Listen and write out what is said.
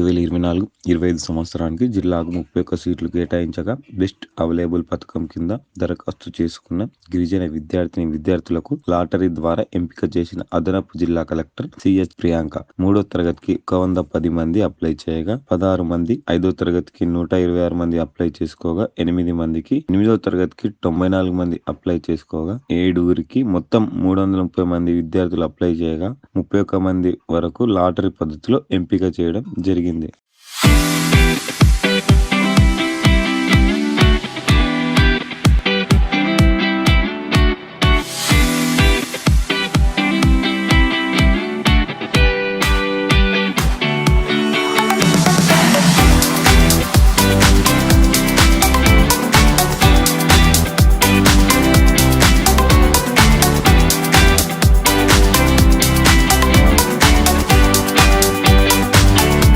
రెండు వేల ఇరవై నాలుగు ఇరవై ఐదు సంవత్సరానికి జిల్లాకు ముప్పై ఒక్క సీట్లు కేటాయించగా బెస్ట్ అవైలబుల్ పథకం కింద దరఖాస్తు చేసుకున్న గిరిజన విద్యార్థిని విద్యార్థులకు లాటరీ ద్వారా ఎంపిక చేసిన అదనపు జిల్లా కలెక్టర్ సిహెచ్ ప్రియాంక మూడో తరగతికి ఒక వంద పది మంది అప్లై చేయగా పదహారు మంది ఐదో తరగతికి నూట ఇరవై ఆరు మంది అప్లై చేసుకోగా ఎనిమిది మందికి ఎనిమిదో తరగతికి తొంభై నాలుగు మంది అప్లై చేసుకోగా ఏడుగురికి మొత్తం మూడు వందల ముప్పై మంది విద్యార్థులు అప్లై చేయగా ముప్పై ఒక్క మంది వరకు లాటరీ పద్ధతిలో ఎంపిక చేయడం జరిగింది. జరిగింది.